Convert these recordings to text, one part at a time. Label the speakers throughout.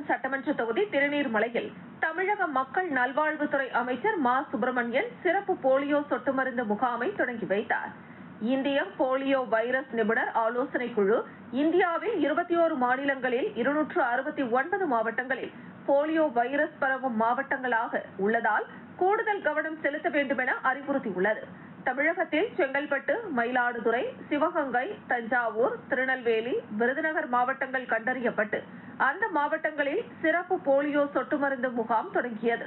Speaker 1: விழுப்புரம் சட்டமன்ற தொகுதி திருநீர்மலையில் தமிழக மக்கள் நல்வாழ்வுத்துறை அமைச்சர் மா சுப்பிரமணியன் சிறப்பு போலியோ சொட்டு மருந்து முகாமை தொடங்கி வைத்தார் இந்திய போலியோ வைரஸ் நிபுணர் ஆலோசனை குழு இந்தியாவில் இருபத்தி ஓரு மாநிலங்களில் இருநூற்று அறுபத்தி ஒன்பது மாவட்டங்களில் போலியோ வைரஸ் பரவும் மாவட்டங்களாக உள்ளதால் கூடுதல் கவனம் செலுத்த வேண்டும் என அறிவுறுத்தியுள்ளது தமிழகத்தில் செங்கல்பட்டு மயிலாடுதுறை சிவகங்கை தஞ்சாவூர் திருநெல்வேலி விருதுநகர் மாவட்டங்கள் கண்டறியப்பட்டு அந்த மாவட்டங்களில் சிறப்பு போலியோ சொட்டு மருந்து முகாம் தொடங்கியது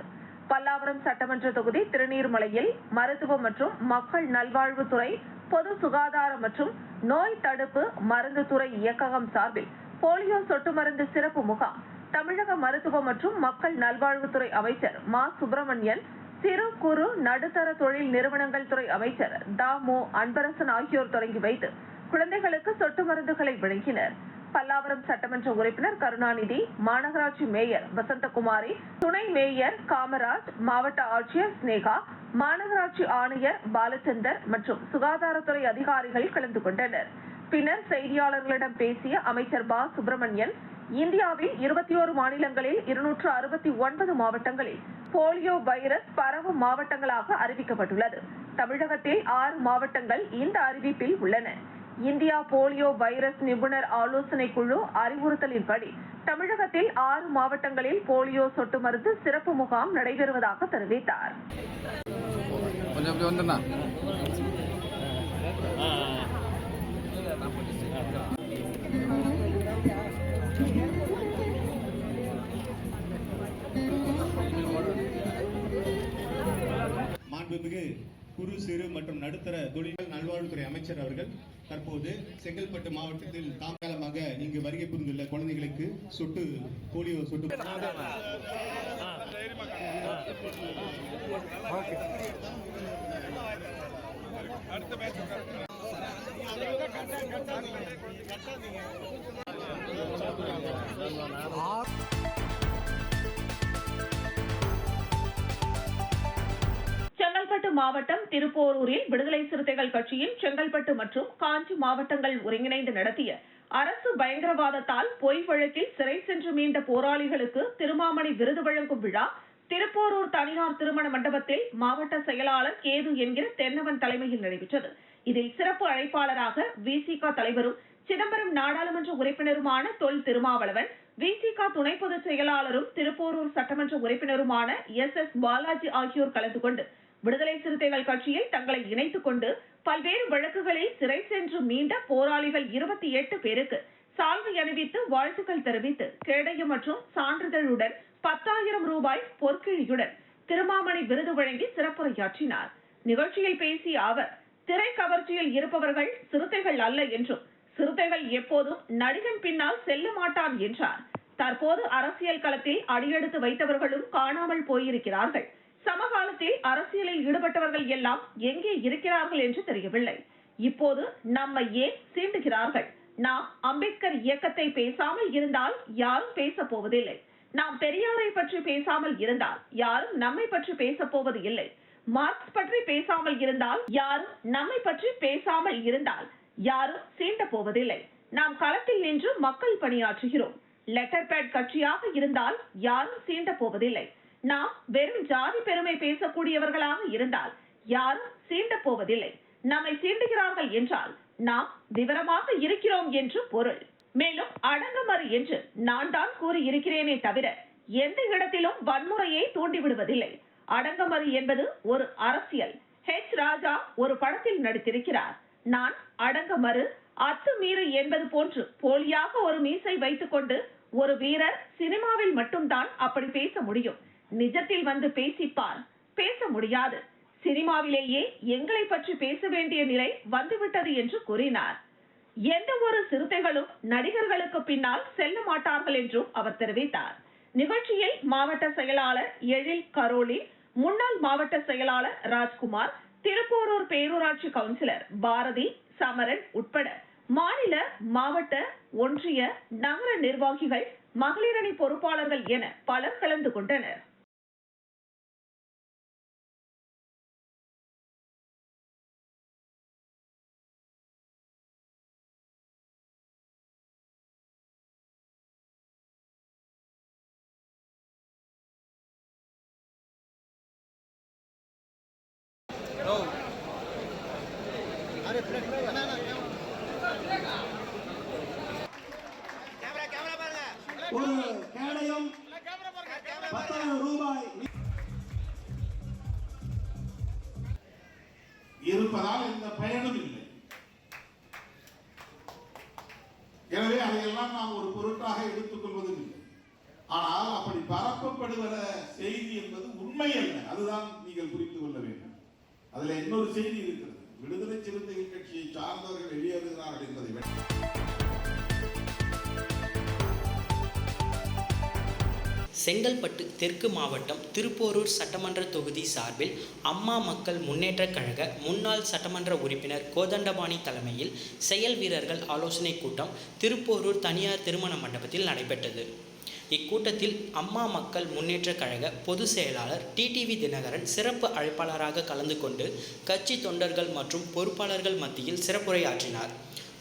Speaker 1: பல்லாவரம் சட்டமன்ற தொகுதி திருநீர்மலையில் மருத்துவ மற்றும் மக்கள் நல்வாழ்வுத்துறை பொது சுகாதார மற்றும் நோய் தடுப்பு மருந்து துறை இயக்ககம் சார்பில் போலியோ சொட்டு மருந்து சிறப்பு முகாம் தமிழக மருத்துவ மற்றும் மக்கள் நல்வாழ்வுத்துறை அமைச்சர் மா சுப்பிரமணியன் சிறு குறு நடுத்தர தொழில் நிறுவனங்கள் துறை அமைச்சர் தாமு அன்பரசன் ஆகியோர் தொடங்கி வைத்து குழந்தைகளுக்கு சொட்டு மருந்துகளை வழங்கினர் பல்லாவரம் சட்டமன்ற உறுப்பினர் கருணாநிதி மாநகராட்சி மேயர் வசந்தகுமாரி துணை மேயர் காமராஜ் மாவட்ட ஆட்சியர் ஸ்னேகா மாநகராட்சி ஆணையர் பாலச்சந்தர் மற்றும் சுகாதாரத்துறை அதிகாரிகள் கலந்து கொண்டனர் பின்னர் செய்தியாளர்களிடம் பேசிய அமைச்சர் பா சுப்பிரமணியன் இந்தியாவில் இருபத்தி ஒரு மாநிலங்களில் இருநூற்று அறுபத்தி ஒன்பது மாவட்டங்களில் போலியோ வைரஸ் பரவும் மாவட்டங்களாக அறிவிக்கப்பட்டுள்ளது தமிழகத்தில் ஆறு மாவட்டங்கள் இந்த அறிவிப்பில் உள்ளன இந்தியா போலியோ வைரஸ் நிபுணர் ஆலோசனை குழு அறிவுறுத்தலின்படி தமிழகத்தில் ஆறு மாவட்டங்களில் போலியோ சொட்டு மருந்து சிறப்பு முகாம் நடைபெறுவதாக தெரிவித்தார் கொஞ்சம்
Speaker 2: மாண்புமிகு குறு சிறு மற்றும் நடுத்தர தொழில்கள் நல்வாழ்வுத்துறை அமைச்சர் அவர்கள் தற்போது செங்கல்பட்டு மாவட்டத்தில் தாமதமாக இங்கு வருகை புரிந்துள்ள குழந்தைகளுக்கு சொட்டு போலியோ சொட்டு அடுத்த
Speaker 1: செங்கல்பட்டு மாவட்டம் திருப்போரூரில் விடுதலை சிறுத்தைகள் கட்சியின் செங்கல்பட்டு மற்றும் காஞ்சி மாவட்டங்கள் ஒருங்கிணைந்து நடத்திய அரசு பயங்கரவாதத்தால் பொய் வழக்கில் சிறை சென்று மீண்ட போராளிகளுக்கு திருமாமணி விருது வழங்கும் விழா திருப்போரூர் தனியார் திருமண மண்டபத்தில் மாவட்ட செயலாளர் கேது என்கிற தென்னவன் தலைமையில் நடைபெற்றது இதில் சிறப்பு அழைப்பாளராக விசிக தலைவரும் சிதம்பரம் நாடாளுமன்ற உறுப்பினருமான தொல் திருமாவளவன் விசிக துணை பொதுச் செயலாளரும் திருப்போரூர் சட்டமன்ற உறுப்பினருமான எஸ் எஸ் பாலாஜி ஆகியோர் கலந்து கொண்டு விடுதலை சிறுத்தைகள் கட்சியில் தங்களை இணைத்துக் கொண்டு பல்வேறு வழக்குகளில் சிறை சென்று மீண்ட போராளிகள் இருபத்தி எட்டு பேருக்கு சால்வை அணிவித்து வாழ்த்துக்கள் தெரிவித்து கேடயம் மற்றும் சான்றிதழுடன் பத்தாயிரம் ரூபாய் பொற்கிழியுடன் திருமாமணி விருது வழங்கி சிறப்புரையாற்றினார் நிகழ்ச்சியில் பேசிய அவர் திரை கவர்ச்சியில் இருப்பவர்கள் சிறுத்தைகள் அல்ல என்றும் சிறுத்தைகள் எப்போதும் நடிகன் பின்னால் செல்ல மாட்டான் என்றார் தற்போது அரசியல் களத்தில் அடியெடுத்து வைத்தவர்களும் காணாமல் போயிருக்கிறார்கள் சமகாலத்தில் அரசியலில் ஈடுபட்டவர்கள் எல்லாம் எங்கே இருக்கிறார்கள் என்று தெரியவில்லை இப்போது நம்மை ஏன் சீண்டுகிறார்கள் நாம் அம்பேத்கர் இயக்கத்தை பேசாமல் இருந்தால் யாரும் பேச போவதில்லை நாம் பெரியாரை பற்றி பேசாமல் இருந்தால் யாரும் நம்மை பற்றி பேச போவது இல்லை மார்க்ஸ் பற்றி பேசாமல் இருந்தால் யாரும் நம்மை பற்றி பேசாமல் இருந்தால் யாரும் சீண்ட போவதில்லை நாம் களத்தில் நின்று மக்கள் பணியாற்றுகிறோம் லெட்டர் பேட் கட்சியாக இருந்தால் யாரும் சீண்ட போவதில்லை நாம் வெறும் ஜாதி பெருமை பேசக்கூடியவர்களாக இருந்தால் யாரும் சீண்ட போவதில்லை நம்மை சீண்டுகிறார்கள் என்றால் நாம் விவரமாக இருக்கிறோம் என்று பொருள் மேலும் அடங்குமறு என்று நான் தான் கூறியிருக்கிறேனே தவிர எந்த இடத்திலும் வன்முறையை தூண்டிவிடுவதில்லை அடங்குமறு என்பது ஒரு அரசியல் ஹெச் ராஜா ஒரு படத்தில் நடித்திருக்கிறார் நான் அடங்க மறு அத்துமீறு என்பது போன்று போலியாக ஒரு மீசை வைத்துக்கொண்டு ஒரு வீரர் சினிமாவில் மட்டும்தான் அப்படி பேச முடியும் நிஜத்தில் வந்து பேசிப்பார் பேச முடியாது சினிமாவிலேயே எங்களை பற்றி பேச வேண்டிய நிலை வந்துவிட்டது என்று கூறினார் எந்த ஒரு சிறுத்தைகளும் நடிகர்களுக்கு பின்னால் செல்ல மாட்டார்கள் என்றும் அவர் தெரிவித்தார் நிகழ்ச்சியில் மாவட்ட செயலாளர் எழில் கரோலி முன்னாள் மாவட்ட செயலாளர் ராஜ்குமார் திருப்போரூர் பேரூராட்சி கவுன்சிலர் பாரதி சமரன் உட்பட மாநில மாவட்ட ஒன்றிய நகர நிர்வாகிகள் மகளிரணி பொறுப்பாளர்கள் என பலர் கலந்து கொண்டனர்
Speaker 2: சொல்லப்படுகிற செய்தி என்பது உண்மை அல்ல அதுதான் நீங்கள் புரிந்து கொள்ள வேண்டும் அதுல இன்னொரு செய்தி இருக்கிறது விடுதலை சிறுத்தைகள் கட்சியை சார்ந்தவர்கள் வெளியேறுகிறார்கள் என்பதை விட செங்கல்பட்டு தெற்கு மாவட்டம் திருப்போரூர் சட்டமன்ற தொகுதி சார்பில் அம்மா மக்கள் முன்னேற்றக் கழக முன்னாள் சட்டமன்ற உறுப்பினர் கோதண்டபாணி தலைமையில் செயல் வீரர்கள் ஆலோசனைக் கூட்டம் திருப்போரூர் தனியார் திருமண மண்டபத்தில் நடைபெற்றது இக்கூட்டத்தில் அம்மா மக்கள் முன்னேற்ற கழக பொதுச் செயலாளர் டிடிவி தினகரன் சிறப்பு அழைப்பாளராக கலந்து கொண்டு கட்சி தொண்டர்கள் மற்றும் பொறுப்பாளர்கள் மத்தியில் சிறப்புரையாற்றினார்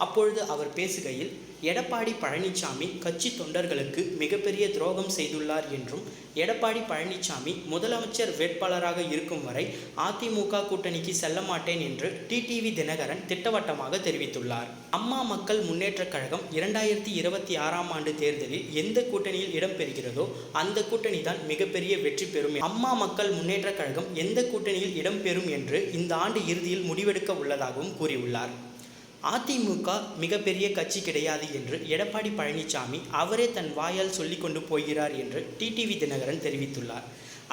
Speaker 2: அப்பொழுது அவர் பேசுகையில் எடப்பாடி பழனிசாமி கட்சி தொண்டர்களுக்கு மிகப்பெரிய துரோகம் செய்துள்ளார் என்றும் எடப்பாடி பழனிசாமி முதலமைச்சர் வேட்பாளராக இருக்கும் வரை அதிமுக கூட்டணிக்கு செல்ல மாட்டேன் என்று டிடிவி தினகரன் திட்டவட்டமாக தெரிவித்துள்ளார் அம்மா மக்கள் முன்னேற்றக் கழகம் இரண்டாயிரத்தி இருபத்தி ஆறாம் ஆண்டு தேர்தலில் எந்த கூட்டணியில் இடம்பெறுகிறதோ அந்த கூட்டணி தான் மிகப்பெரிய வெற்றி பெறும் அம்மா மக்கள் முன்னேற்றக் கழகம் எந்த கூட்டணியில் இடம்பெறும் என்று இந்த ஆண்டு இறுதியில் முடிவெடுக்க உள்ளதாகவும் கூறியுள்ளார் அதிமுக மிகப்பெரிய கட்சி கிடையாது என்று எடப்பாடி பழனிசாமி அவரே தன் வாயால் சொல்லி கொண்டு போகிறார் என்று டிடிவி தினகரன் தெரிவித்துள்ளார்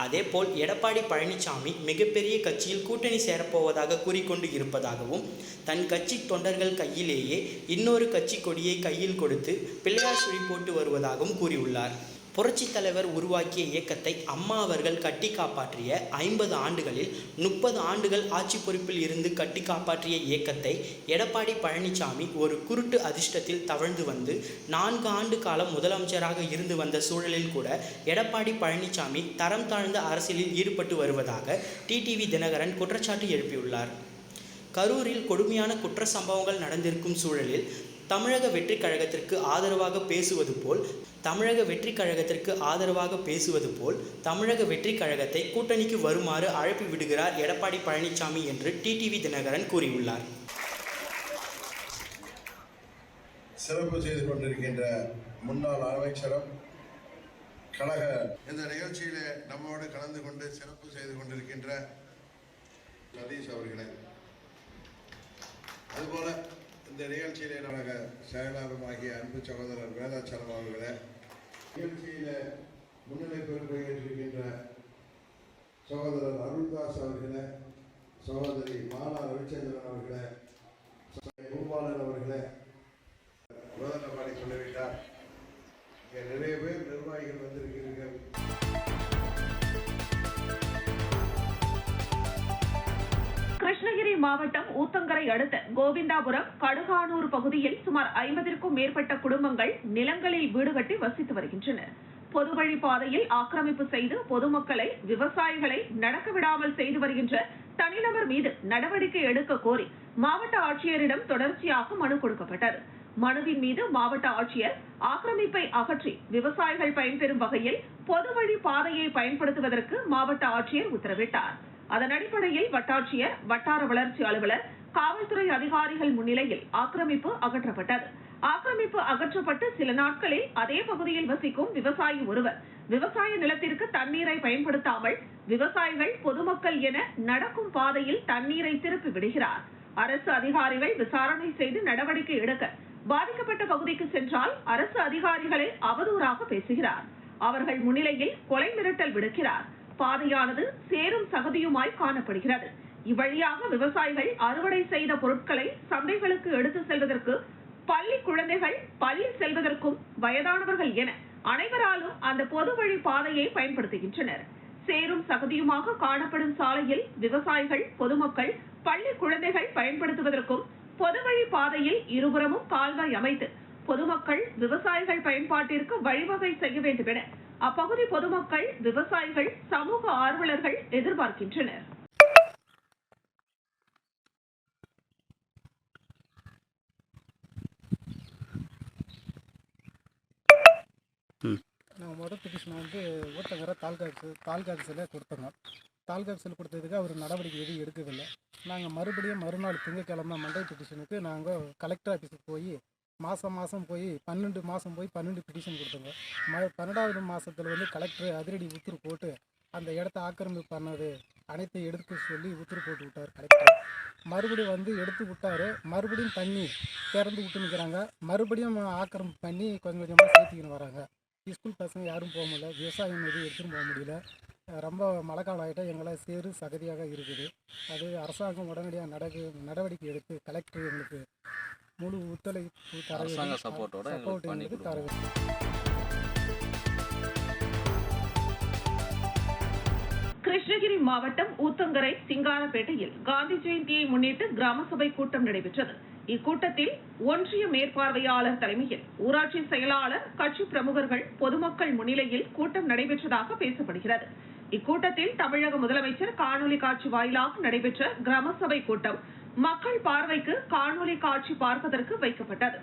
Speaker 2: அதேபோல் எடப்பாடி பழனிசாமி மிகப்பெரிய கட்சியில் கூட்டணி சேரப்போவதாக கூறிக்கொண்டு இருப்பதாகவும் தன் கட்சி தொண்டர்கள் கையிலேயே இன்னொரு கட்சி கொடியை கையில் கொடுத்து பிள்ளையார் சுழி போட்டு வருவதாகவும் கூறியுள்ளார் புரட்சி தலைவர் உருவாக்கிய இயக்கத்தை அம்மா அவர்கள் கட்டி காப்பாற்றிய ஐம்பது ஆண்டுகளில் முப்பது ஆண்டுகள் ஆட்சி பொறுப்பில் இருந்து கட்டி காப்பாற்றிய இயக்கத்தை எடப்பாடி பழனிசாமி ஒரு குருட்டு அதிர்ஷ்டத்தில் தவழ்ந்து வந்து நான்கு ஆண்டு காலம் முதலமைச்சராக இருந்து வந்த சூழலில் கூட எடப்பாடி பழனிசாமி தரம் தாழ்ந்த அரசியலில் ஈடுபட்டு வருவதாக டிடிவி தினகரன் குற்றச்சாட்டு எழுப்பியுள்ளார் கரூரில் கொடுமையான குற்ற சம்பவங்கள் நடந்திருக்கும் சூழலில் தமிழக வெற்றிக் கழகத்திற்கு ஆதரவாக பேசுவது போல் தமிழக வெற்றிக் கழகத்திற்கு ஆதரவாக பேசுவது போல் தமிழக வெற்றிக் கழகத்தை கூட்டணிக்கு வருமாறு அழைப்பு விடுகிறார் எடப்பாடி பழனிசாமி என்று டிடிவி தினகரன் கூறியுள்ளார் சிறப்பு செய்து கொண்டிருக்கின்ற முன்னாள் அமைச்சரும் கழக இந்த நிகழ்ச்சியிலே நம்மோடு கலந்து கொண்டு சிறப்பு செய்து கொண்டிருக்கின்ற சதீஷ் அவர்களை அதுபோல இந்த நிகழ்ச்சியிலே நமக செயலாளருமாகிய அன்பு சகோதரர் வேதாச்சலம் அவர்களே நிகழ்ச்சியில் முன்னிலை பொறுப்பு ஏற்றிருக்கின்ற சகோதரர் அருள்தாஸ் அவர்களே சகோதரி மாலா ரவிச்சந்திரன் அவர்களே பூபாலன் அவர்களே போதனை சொல்லிவிட்டார் நிறைய பேர் நிர்வாகிகள் வந்திருக்கிறீர்கள்
Speaker 1: மாவட்டம் ஊத்தங்கரை அடுத்த கோவிந்தாபுரம் கடுகானூர் பகுதியில் சுமார் ஐம்பதற்கும் மேற்பட்ட குடும்பங்கள் நிலங்களில் வீடு கட்டி வசித்து வருகின்றனர் பொதுவழி பாதையில் ஆக்கிரமிப்பு செய்து பொதுமக்களை விவசாயிகளை நடக்க விடாமல் செய்து வருகின்ற தனிநபர் மீது நடவடிக்கை எடுக்க கோரி மாவட்ட ஆட்சியரிடம் தொடர்ச்சியாக மனு கொடுக்கப்பட்டது மனுவின் மீது மாவட்ட ஆட்சியர் ஆக்கிரமிப்பை அகற்றி விவசாயிகள் பயன்பெறும் வகையில் பொதுவழி பாதையை பயன்படுத்துவதற்கு மாவட்ட ஆட்சியர் உத்தரவிட்டார் அதன் அடிப்படையில் வட்டாட்சியர் வட்டார வளர்ச்சி அலுவலர் காவல்துறை அதிகாரிகள் முன்னிலையில் ஆக்கிரமிப்பு அகற்றப்பட்டது ஆக்கிரமிப்பு அகற்றப்பட்டு சில நாட்களில் அதே பகுதியில் வசிக்கும் விவசாயி ஒருவர் விவசாய நிலத்திற்கு தண்ணீரை பயன்படுத்தாமல் விவசாயிகள் பொதுமக்கள் என நடக்கும் பாதையில் தண்ணீரை திருப்பி விடுகிறார் அரசு அதிகாரிகள் விசாரணை செய்து நடவடிக்கை எடுக்க பாதிக்கப்பட்ட பகுதிக்கு சென்றால் அரசு அதிகாரிகளை அவதூறாக பேசுகிறார் அவர்கள் முன்னிலையில் கொலை மிரட்டல் விடுக்கிறார் பாதையானது சேரும் சகதியுமாய் காணப்படுகிறது இவ்வழியாக விவசாயிகள் அறுவடை செய்த பொருட்களை சந்தைகளுக்கு எடுத்து செல்வதற்கு பள்ளி குழந்தைகள் பள்ளி செல்வதற்கும் வயதானவர்கள் என அனைவராலும் அந்த பொது வழி பாதையை பயன்படுத்துகின்றனர் சேரும் சகதியுமாக காணப்படும் சாலையில் விவசாயிகள் பொதுமக்கள் பள்ளி குழந்தைகள் பயன்படுத்துவதற்கும் பொது வழி பாதையில் இருபுறமும் கால்வாய் அமைத்து பொதுமக்கள் விவசாயிகள் பயன்பாட்டிற்கு வழிவகை செய்ய வேண்டும் என அப்பகுதி பொதுமக்கள் விவசாயிகள் சமூக ஆர்வலர்கள் எதிர்பார்க்கின்றனர்
Speaker 2: நான் மொதல் பிட்டிஷனை வந்து ஊத்தகர தாலுகாக்கு தாலுகாக்சில் கொடுத்தோங்க தாலுகாக்சில் கொடுத்ததுக்கு அவர் நடவடிக்கை எதுவும் எடுக்கவில்லை நாங்கள் மறுபடியும் மறுநாள் திங்கக்கிழமை மண்டை பிட்டிஷனுக்கு நாங்கள் கலெக்டர் ஆஃபீஸுக்கு போய் மாதம் மாதம் போய் பன்னெண்டு மாதம் போய் பன்னெண்டு பிட்டிஷன் கொடுத்தோங்க ம பன்னெண்டாவது மாதத்தில் வந்து கலெக்டர் அதிரடி உத்தரவு போட்டு அந்த இடத்த ஆக்கிரமிப்பு பண்ணது அனைத்தையும் எடுத்து சொல்லி உத்தரவு போட்டு விட்டார் கலெக்டர் மறுபடியும் வந்து எடுத்து விட்டார் மறுபடியும் தண்ணி திறந்து விட்டு நிற்கிறாங்க மறுபடியும் ஆக்கிரமிப்பு பண்ணி கொஞ்சம் கொஞ்சமாக சேர்த்துக்கின்னு வராங்க ஸ்கூல் பசங்க யாரும் போக முடியல விவசாயம் எதுவும் எடுத்துன்னு போக முடியல ரொம்ப மழை காலம் ஆகிட்டால் எங்களால் சேறு சகதியாக இருக்குது அது அரசாங்கம் உடனடியாக நடக்கு நடவடிக்கை எடுத்து கலெக்டர் எங்களுக்கு
Speaker 1: முழு ஒத்துழைப்பு சப்போர்ட்டோட சப்போர்ட் தர கிருஷ்ணகிரி மாவட்டம் ஊத்தங்கரை சிங்காரப்பேட்டையில் காந்தி ஜெயந்தியை முன்னிட்டு கிராம சபை கூட்டம் நடைபெற்றது இக்கூட்டத்தில் ஒன்றிய மேற்பார்வையாளர் தலைமையில் ஊராட்சி செயலாளர் கட்சி பிரமுகர்கள் பொதுமக்கள் முன்னிலையில் கூட்டம் நடைபெற்றதாக பேசப்படுகிறது இக்கூட்டத்தில் தமிழக முதலமைச்சர் காணொலி காட்சி வாயிலாக நடைபெற்ற கிராம சபை கூட்டம் மக்கள் பார்வைக்கு காணொலி காட்சி பார்ப்பதற்கு வைக்கப்பட்டது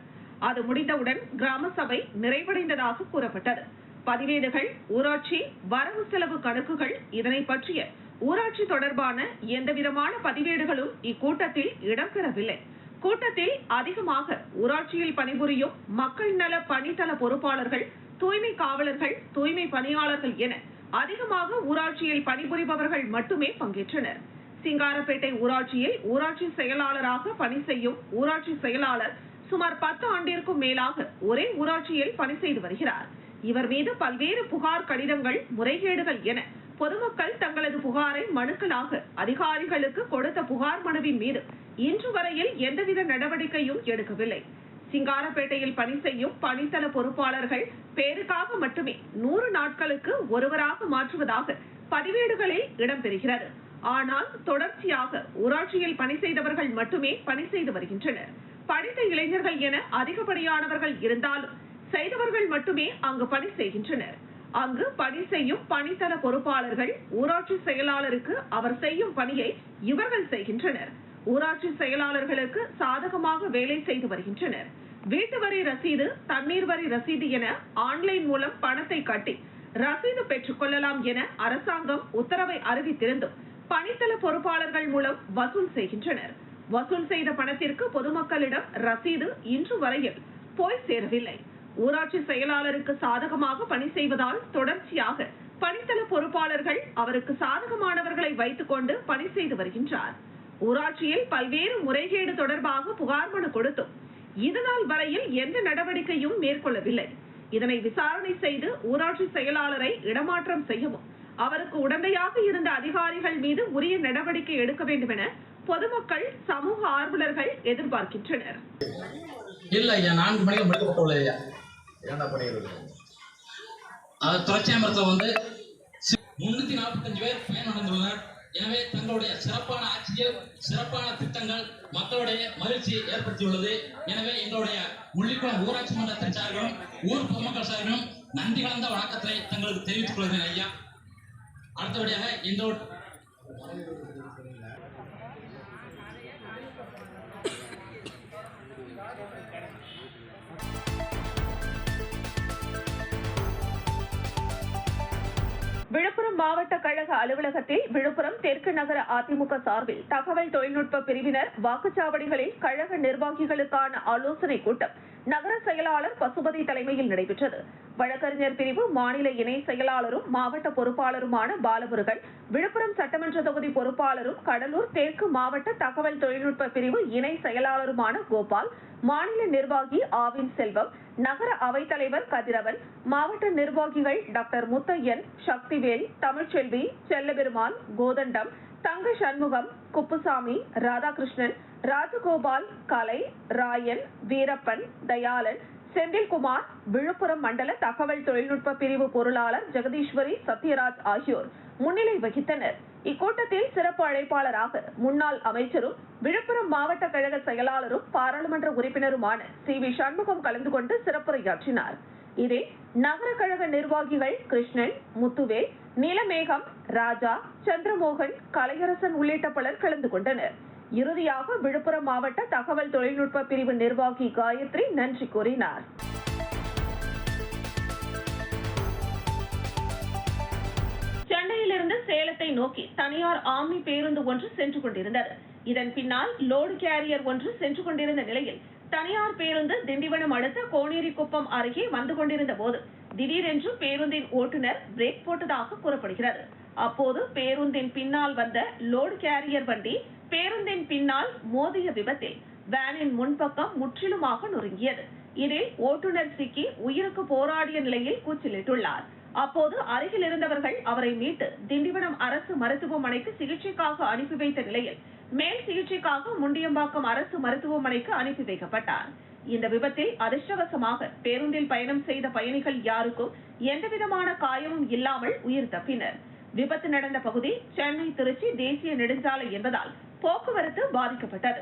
Speaker 1: அது முடிந்தவுடன் கிராம சபை நிறைவடைந்ததாக கூறப்பட்டது பதிவேடுகள் ஊராட்சி வரவு செலவு கணக்குகள் இதனை பற்றிய ஊராட்சி தொடர்பான எந்தவிதமான பதிவேடுகளும் இக்கூட்டத்தில் இடம்பெறவில்லை கூட்டத்தில் அதிகமாக ஊராட்சியில் பணிபுரியும் மக்கள் நல பணித்தள பொறுப்பாளர்கள் தூய்மை காவலர்கள் தூய்மை பணியாளர்கள் என அதிகமாக ஊராட்சியில் பணிபுரிபவர்கள் மட்டுமே பங்கேற்றனர் சிங்காரப்பேட்டை ஊராட்சியில் ஊராட்சி செயலாளராக பணி செய்யும் ஊராட்சி செயலாளர் சுமார் பத்து ஆண்டிற்கும் மேலாக ஒரே ஊராட்சியில் பணி செய்து வருகிறார் இவர் மீது பல்வேறு புகார் கடிதங்கள் முறைகேடுகள் என பொதுமக்கள் தங்களது புகாரை மனுக்களாக அதிகாரிகளுக்கு கொடுத்த புகார் மனுவின் மீது இன்று வரையில் எந்தவித நடவடிக்கையும் எடுக்கவில்லை சிங்காரப்பேட்டையில் பணி செய்யும் பணித்தள பொறுப்பாளர்கள் பேருக்காக மட்டுமே நூறு நாட்களுக்கு ஒருவராக மாற்றுவதாக பதிவேடுகளில் இடம்பெறுகிறது ஆனால் தொடர்ச்சியாக ஊராட்சியில் பணி செய்தவர்கள் மட்டுமே பணி செய்து வருகின்றனர் படித்த இளைஞர்கள் என அதிகப்படியானவர்கள் இருந்தாலும் செய்தவர்கள் மட்டுமே அங்கு பணி செய்கின்றனர் அங்கு பணி செய்யும் பணித்தள பொறுப்பாளர்கள் ஊராட்சி செயலாளருக்கு அவர் செய்யும் பணியை இவர்கள் செய்கின்றனர் ஊராட்சி செயலாளர்களுக்கு சாதகமாக வேலை செய்து வருகின்றனர் வீட்டு வரி ரசீது தண்ணீர் வரி ரசீது என ஆன்லைன் மூலம் பணத்தை கட்டி ரசீது பெற்றுக் கொள்ளலாம் என அரசாங்கம் உத்தரவை அறிவித்திருந்தும் பணித்தள பொறுப்பாளர்கள் மூலம் வசூல் செய்கின்றனர் வசூல் செய்த பணத்திற்கு பொதுமக்களிடம் ரசீது இன்று வரையில் போய் சேரவில்லை ஊராட்சி செயலாளருக்கு சாதகமாக பணி செய்வதால் தொடர்ச்சியாக பணித்தள பொறுப்பாளர்கள் அவருக்கு சாதகமானவர்களை கொண்டு பணி செய்து வருகின்றார் ஊராட்சியில் பல்வேறு முறைகேடு தொடர்பாக புகார் மனு கொடுத்தும் இதுநாள் வரையில் எந்த நடவடிக்கையும் மேற்கொள்ளவில்லை இதனை விசாரணை செய்து ஊராட்சி செயலாளரை இடமாற்றம் செய்யவும் அவருக்கு உடந்தையாக இருந்த அதிகாரிகள் மீது உரிய நடவடிக்கை எடுக்க வேண்டும் என பொதுமக்கள் சமூக ஆர்வலர்கள் எதிர்பார்க்கின்றனர்
Speaker 2: இல்ல ஐயா நான்கு மணிக்கு ஐயா என்ன வந்து முன்னூத்தி நாற்பத்தஞ்சு பேர் பயன் எனவே தங்களுடைய சிறப்பான ஆட்சியில் சிறப்பான திட்டங்கள் மக்களுடைய மகிழ்ச்சியை ஏற்படுத்தியுள்ளது எனவே எங்களுடைய முள்ளிக்குளம் ஊராட்சி மன்றத்தின் சார்பிலும் ஊர் பொதுமக்கள் சார்பிலும் நன்றி கலந்த வழக்கத்தை தங்களுக்கு தெரிவித்துக் கொள்கிறேன் ஐயா அடுத்தபடியாக எங்களுடைய
Speaker 1: விழுப்புரம் மாவட்ட கழக அலுவலகத்தில் விழுப்புரம் தெற்கு நகர அதிமுக சார்பில் தகவல் தொழில்நுட்ப பிரிவினர் வாக்குச்சாவடிகளில் கழக நிர்வாகிகளுக்கான ஆலோசனைக் கூட்டம் நகர செயலாளர் பசுபதி தலைமையில் நடைபெற்றது வழக்கறிஞர் பிரிவு மாநில இணை செயலாளரும் மாவட்ட பொறுப்பாளருமான பாலமுருகன் விழுப்புரம் சட்டமன்ற தொகுதி பொறுப்பாளரும் கடலூர் தெற்கு மாவட்ட தகவல் தொழில்நுட்ப பிரிவு இணை செயலாளருமான கோபால் மாநில நிர்வாகி ஆவின் செல்வம் நகர அவைத்தலைவர் கதிரவன் மாவட்ட நிர்வாகிகள் டாக்டர் முத்தையன் சக்திவேல் தமிழ்ச்செல்வி செல்லபெருமான் கோதண்டம் தங்க சண்முகம் குப்புசாமி ராதாகிருஷ்ணன் ராஜகோபால் கலை ராயன் வீரப்பன் தயாளன் செந்தில்குமார் விழுப்புரம் மண்டல தகவல் தொழில்நுட்ப பிரிவு பொருளாளர் ஜெகதீஸ்வரி சத்யராஜ் ஆகியோர் முன்னிலை வகித்தனர் இக்கூட்டத்தில் சிறப்பு அழைப்பாளராக முன்னாள் அமைச்சரும் விழுப்புரம் மாவட்ட கழக செயலாளரும் பாராளுமன்ற உறுப்பினருமான சி வி சண்முகம் கலந்து கொண்டு சிறப்புரையாற்றினார் இதில் நகர கழக நிர்வாகிகள் கிருஷ்ணன் முத்துவே நிலமேகம் ராஜா சந்திரமோகன் கலையரசன் உள்ளிட்ட பலர் கலந்து கொண்டனர் இறுதியாக விழுப்புரம் மாவட்ட தகவல் தொழில்நுட்ப பிரிவு நிர்வாகி காயத்ரி நன்றி கூறினார் சென்னையிலிருந்து சேலத்தை நோக்கி தனியார் ஆம்னி பேருந்து ஒன்று சென்று கொண்டிருந்தது இதன் பின்னால் லோடு கேரியர் ஒன்று சென்று கொண்டிருந்த நிலையில் தனியார் பேருந்து திண்டிவனம் அடுத்த கோனேரிக்குப்பம் அருகே வந்து கொண்டிருந்த போது திடீரென்று பேருந்தின் ஓட்டுநர் பிரேக் போட்டதாக கூறப்படுகிறது அப்போது பேருந்தின் பின்னால் வந்த லோடு கேரியர் வண்டி பேருந்தின் பின்னால் மோதிய விபத்தில் வேனின் முன்பக்கம் முற்றிலுமாக நொறுங்கியது இதில் ஓட்டுநர் சிக்கி உயிருக்கு போராடிய நிலையில் கூச்சலிட்டுள்ளார் அப்போது அருகில் இருந்தவர்கள் அவரை மீட்டு திண்டிவனம் அரசு மருத்துவமனைக்கு சிகிச்சைக்காக அனுப்பி வைத்த நிலையில் மேல் சிகிச்சைக்காக முண்டியம்பாக்கம் அரசு மருத்துவமனைக்கு அனுப்பி வைக்கப்பட்டார் இந்த விபத்தில் அதிர்ஷ்டவசமாக பேருந்தில் பயணம் செய்த பயணிகள் யாருக்கும் எந்தவிதமான காயமும் இல்லாமல் உயிர் தப்பினர் விபத்து நடந்த பகுதி சென்னை திருச்சி தேசிய நெடுஞ்சாலை என்பதால் போக்குவரத்து பாதிக்கப்பட்டது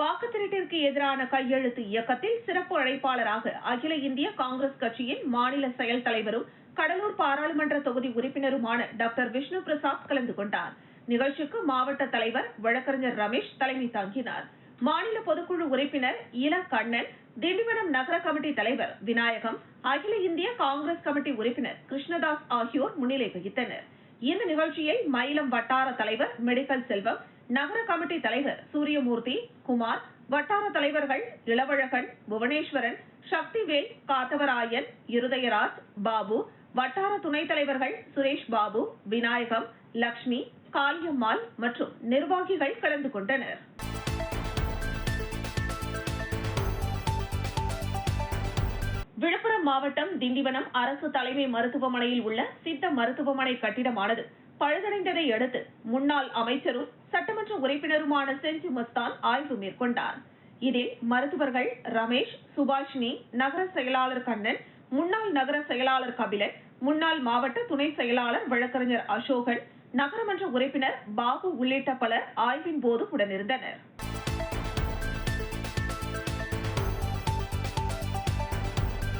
Speaker 1: வாக்குத்திருட்டிற்கு எதிரான கையெழுத்து இயக்கத்தில் சிறப்பு அழைப்பாளராக அகில இந்திய காங்கிரஸ் கட்சியின் மாநில செயல் தலைவரும் கடலூர் பாராளுமன்ற தொகுதி உறுப்பினருமான டாக்டர் விஷ்ணு பிரசாத் கலந்து கொண்டார் நிகழ்ச்சிக்கு மாவட்ட தலைவர் வழக்கறிஞர் ரமேஷ் தலைமை தாங்கினார் மாநில பொதுக்குழு உறுப்பினர் இல கண்ணன் திண்டிவனம் நகர கமிட்டி தலைவர் விநாயகம் அகில இந்திய காங்கிரஸ் கமிட்டி உறுப்பினர் கிருஷ்ணதாஸ் ஆகியோர் முன்னிலை வகித்தனர் இந்த நிகழ்ச்சியை மயிலம் வட்டார தலைவர் மெடிக்கல் செல்வம் நகர கமிட்டி தலைவர் சூரியமூர்த்தி குமார் வட்டார தலைவர்கள் இளவழகன் புவனேஸ்வரன் சக்திவேல் காத்தவராயன் இருதயராஜ் பாபு வட்டார துணைத் தலைவர்கள் சுரேஷ் பாபு விநாயகம் லக்ஷ்மி காளியம்மாள் மற்றும் நிர்வாகிகள் கலந்து கொண்டனர் விழுப்புரம் மாவட்டம் திண்டிவனம் அரசு தலைமை மருத்துவமனையில் உள்ள சித்த மருத்துவமனை கட்டிடமானது பழுதடைந்ததை அடுத்து முன்னாள் அமைச்சரும் சட்டமன்ற உறுப்பினருமான செஞ்சு மஸ்தான் ஆய்வு மேற்கொண்டார் இதில் மருத்துவர்கள் ரமேஷ் சுபாஷினி நகர செயலாளர் கண்ணன் முன்னாள் நகர செயலாளர் கபிலன் முன்னாள் மாவட்ட துணை செயலாளர் வழக்கறிஞர் அசோகன் நகரமன்ற உறுப்பினர் பாபு உள்ளிட்ட பலர் ஆய்வின் போது உடனிருந்தனர்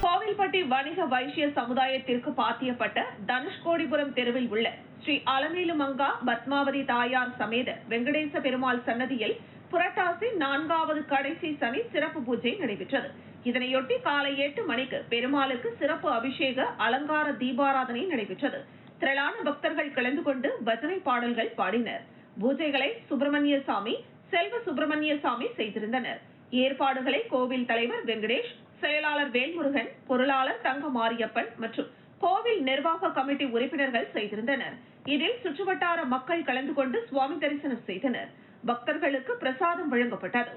Speaker 1: கோவில்பட்டி வணிக வைசிய சமுதாயத்திற்கு பாத்தியப்பட்ட தனுஷ்கோடிபுரம் தெருவில் உள்ள ஸ்ரீ அலமேலு மங்கா பத்மாவதி தாயார் சமேத வெங்கடேச பெருமாள் சன்னதியில் புரட்டாசி நான்காவது கடைசி சனி சிறப்பு பூஜை நடைபெற்றது இதனையொட்டி காலை எட்டு மணிக்கு பெருமாளுக்கு சிறப்பு அபிஷேக அலங்கார தீபாராதனை நடைபெற்றது திரளான பக்தர்கள் கலந்து கொண்டு பஜனை பாடல்கள் பாடினர் பூஜைகளை சுப்பிரமணிய சாமி செல்வ சுப்பிரமணிய சாமி செய்திருந்தனர் ஏற்பாடுகளை கோவில் தலைவர் வெங்கடேஷ் செயலாளர் வேல்முருகன் பொருளாளர் தங்க மாரியப்பன் மற்றும் கோவில் நிர்வாக கமிட்டி உறுப்பினர்கள் செய்திருந்தனர் இதில் சுற்றுவட்டார மக்கள் கலந்து கொண்டு சுவாமி தரிசனம் செய்தனர் பக்தர்களுக்கு பிரசாதம் வழங்கப்பட்டது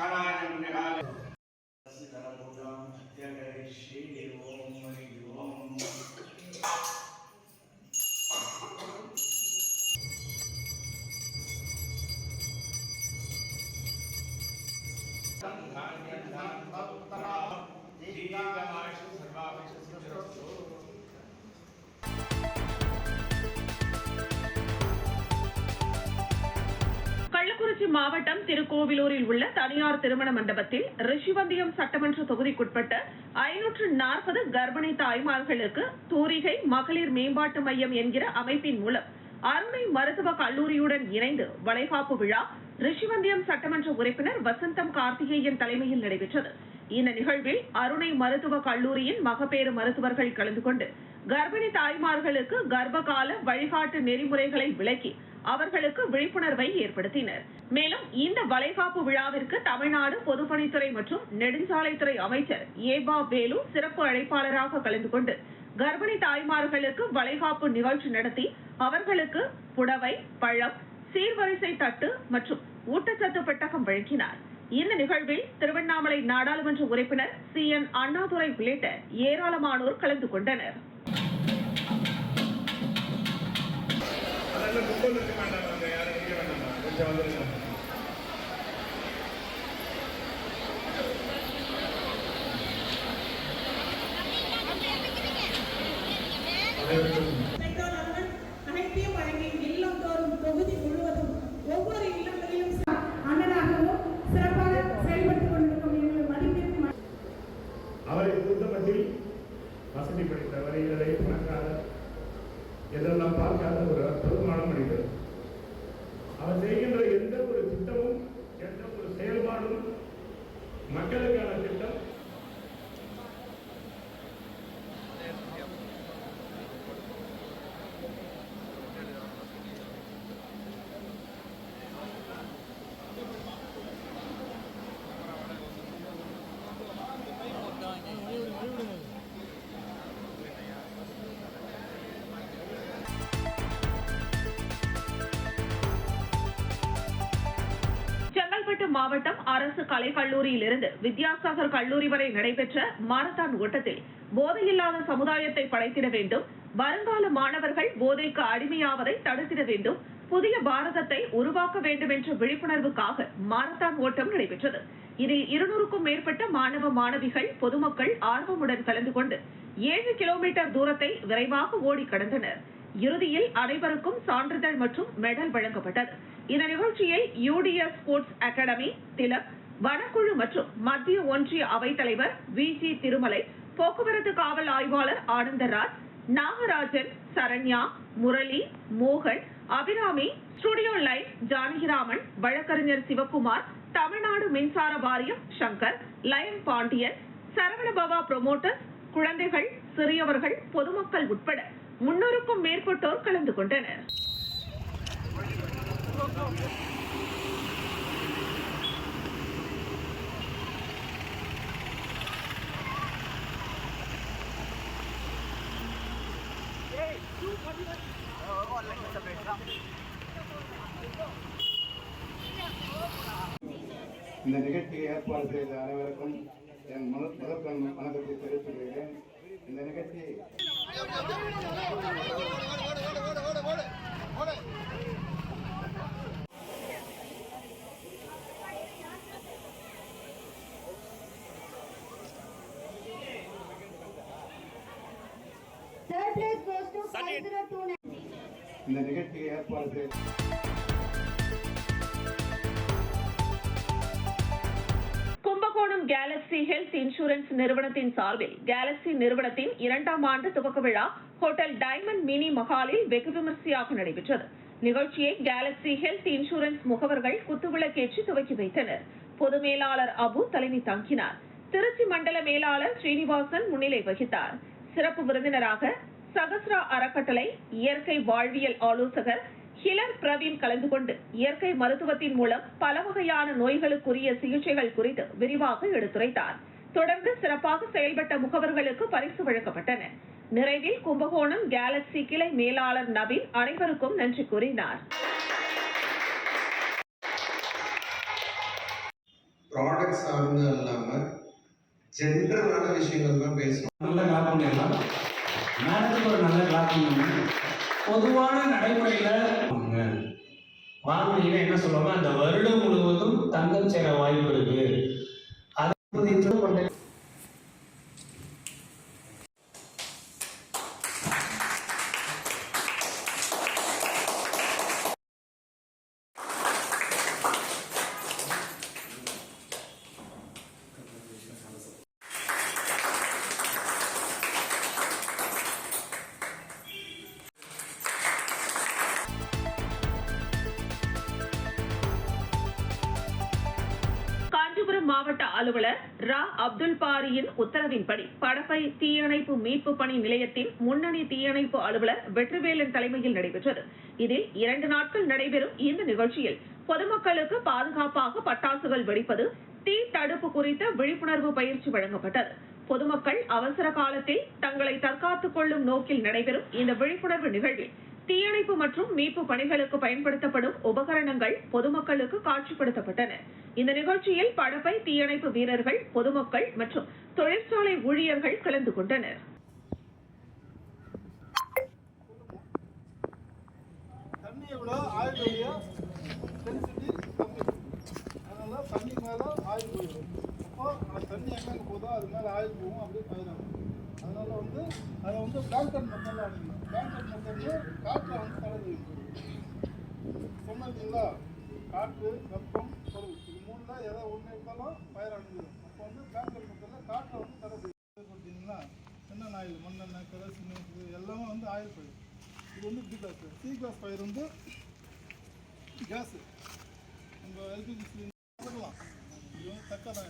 Speaker 2: caralho, mineral,
Speaker 1: கோவிலூரில் உள்ள தனியார் திருமண மண்டபத்தில் ரிஷிவந்தியம் சட்டமன்ற தொகுதிக்குட்பட்ட ஐநூற்று நாற்பது கர்ப்பிணி தாய்மார்களுக்கு தூரிகை மகளிர் மேம்பாட்டு மையம் என்கிற அமைப்பின் மூலம் அருமை மருத்துவ கல்லூரியுடன் இணைந்து வளைகாப்பு விழா ரிஷிவந்தியம் சட்டமன்ற உறுப்பினர் வசந்தம் கார்த்திகேயன் தலைமையில் நடைபெற்றது இந்த நிகழ்வில் அருணை மருத்துவ கல்லூரியின் மகப்பேறு மருத்துவர்கள் கலந்து கொண்டு கர்ப்பிணி தாய்மார்களுக்கு கர்ப்பகால வழிகாட்டு நெறிமுறைகளை விளக்கி அவர்களுக்கு விழிப்புணர்வை ஏற்படுத்தினர் மேலும் இந்த வளைகாப்பு விழாவிற்கு தமிழ்நாடு பொதுப்பணித்துறை மற்றும் நெடுஞ்சாலைத்துறை அமைச்சர் ஏபா வேலு சிறப்பு அழைப்பாளராக கலந்து கொண்டு கர்ப்பிணி தாய்மார்களுக்கு வளைகாப்பு நிகழ்ச்சி நடத்தி அவர்களுக்கு புடவை பழம் சீர்வரிசை தட்டு மற்றும் ஊட்டச்சத்து பெட்டகம் வழங்கினார் இந்த நிகழ்வில் திருவண்ணாமலை நாடாளுமன்ற உறுப்பினர் சி என் அண்ணாதுரை உள்ளிட்ட ஏராளமானோர் கலந்து கொண்டனர் அதில் கும்பல் இருக்க வேண்டாம் யாரும் இருக்க வேண்டாம் கொஞ்சம் வந்துருங்க மாவட்டம் அரசு கலைக்கல்லூரியிலிருந்து வித்யாசாகர் கல்லூரி வரை நடைபெற்ற மாரத்தான் ஓட்டத்தில் போதையில்லாத சமுதாயத்தை படைத்திட வேண்டும் வருங்கால மாணவர்கள் போதைக்கு அடிமையாவதை தடுத்திட வேண்டும் புதிய பாரதத்தை உருவாக்க வேண்டும் என்ற விழிப்புணர்வுக்காக மாரத்தான் ஓட்டம் நடைபெற்றது இதில் இருநூறுக்கும் மேற்பட்ட மாணவ மாணவிகள் பொதுமக்கள் ஆர்வமுடன் கலந்து கொண்டு ஏழு கிலோமீட்டர் தூரத்தை விரைவாக ஓடி கடந்தனர் இறுதியில் அனைவருக்கும் சான்றிதழ் மற்றும் மெடல் வழங்கப்பட்டது இந்த நிகழ்ச்சியை யூடிஎஸ் ஸ்போர்ட்ஸ் அகாடமி திலக் வனக்குழு மற்றும் மத்திய ஒன்றிய அவைத்தலைவர் வி ஜி திருமலை போக்குவரத்து காவல் ஆய்வாளர் ஆனந்தராஜ் நாகராஜன் சரண்யா முரளி மோகன் அபிராமி ஸ்டுடியோ லைஃப் ஜானகிராமன் வழக்கறிஞர் சிவக்குமார் தமிழ்நாடு மின்சார வாரியம் சங்கர் லயன் பாண்டியன் சரவணபவா புரமோட்டர்ஸ் குழந்தைகள் சிறியவர்கள் பொதுமக்கள் உட்பட முன்னூறுக்கும் மேற்பட்டோர் கலந்து கொண்டனர்
Speaker 2: இந்த நிகழ்ச்சியை ஏற்பாடு செய்த அனைவருக்கும் என் முதற்கண் வணக்கத்தை தெரிவித்துக் கொள்கிறேன் இந்த நிகழ்ச்சி வருது
Speaker 1: கும்பகோணம் கேலக்ஸி ஹெல்த் இன்சூரன்ஸ் நிறுவனத்தின் சார்பில் கேலக்ஸி நிறுவனத்தின் இரண்டாம் ஆண்டு துவக்க விழா ஹோட்டல் டைமண்ட் மினி மஹாலில் வெகு விமர்சையாக நடைபெற்றது நிகழ்ச்சியை கேலக்ஸி ஹெல்த் இன்சூரன்ஸ் முகவர்கள் குத்துவிளக்கேற்றி துவக்கி வைத்தனர் பொது மேலாளர் அபு தலைமை தங்கினார் திருச்சி மண்டல மேலாளர் ஸ்ரீனிவாசன் முன்னிலை வகித்தார் சிறப்பு விருந்தினராக சகஸ்ரா அறக்கட்டளை இயற்கை வாழ்வியல் ஆலோசகர் ஹிலர் பிரவீன் கலந்து கொண்டு இயற்கை மருத்துவத்தின் மூலம் பல வகையான நோய்களுக்குரிய சிகிச்சைகள் குறித்து விரிவாக எடுத்துரைத்தார் தொடர்ந்து சிறப்பாக செயல்பட்ட முகவர்களுக்கு பரிசு வழங்கப்பட்டன நிறைவில் கும்பகோணம் கேலக்ஸி கிளை மேலாளர் நவீன் அனைவருக்கும் நன்றி கூறினார்
Speaker 2: விஷயங்கள் தான் நல்ல ஒரு நல்ல பொதுவான நடைமுறையில வானொலியில என்ன சொல்லுவாங்க அந்த வருடம் முழுவதும் தங்கம் சேர வாய்ப்பு இருக்கு அது
Speaker 1: அலுவலர் ரா அப்துல் பாரியின் உத்தரவின்படி படப்பை தீயணைப்பு மீட்பு பணி நிலையத்தின் முன்னணி தீயணைப்பு அலுவலர் வெற்றிவேலன் தலைமையில் நடைபெற்றது இதில் இரண்டு நாட்கள் நடைபெறும் இந்த நிகழ்ச்சியில் பொதுமக்களுக்கு பாதுகாப்பாக பட்டாசுகள் வெடிப்பது தீ தடுப்பு குறித்த விழிப்புணர்வு பயிற்சி வழங்கப்பட்டது பொதுமக்கள் அவசர காலத்தில் தங்களை தற்காத்துக் கொள்ளும் நோக்கில் நடைபெறும் இந்த விழிப்புணர்வு நிகழ்வில் தீயணைப்பு மற்றும் மீட்பு பணிகளுக்கு பயன்படுத்தப்படும் உபகரணங்கள் பொதுமக்களுக்கு காட்சிப்படுத்தப்பட்டன இந்த நிகழ்ச்சியில் படப்பை தீயணைப்பு வீரர்கள் பொதுமக்கள் மற்றும் தொழிற்சாலை ஊழியர்கள் கலந்து கொண்டனர்
Speaker 2: தண்ணி மேலே ஆயில் போயிடும் அப்போ தண்ணி எங்கே போதோ அது மேலே ஆயில் போகும் அப்படியே பயிராகும் அதனால் வந்து அதை வந்து பிளாங்கட் மெத்தடில் அடிக்கணும் பிளாங்கட் மெத்தடில் காற்றில் வந்து தடவி சொன்னீங்களா காற்று வெப்பம் பொருள் இது மூணு தான் எதை ஒன்று இருந்தாலும் பயிர் அடைஞ்சிடும் அப்போ வந்து பிளாங்கட் மெத்தடில் காற்றை வந்து தடவி கொடுத்தீங்கன்னா என்னென்ன ஆயில் மண்ணெண்ணெய் கெரசின் இது எல்லாமே வந்து ஆயில் பயிர் இது வந்து பி கிளாஸ் சி கிளாஸ் பயிர் வந்து கேஸு உங்கள் எல்பிஜி சிலிண்டர் இது வந்து தக்கதான்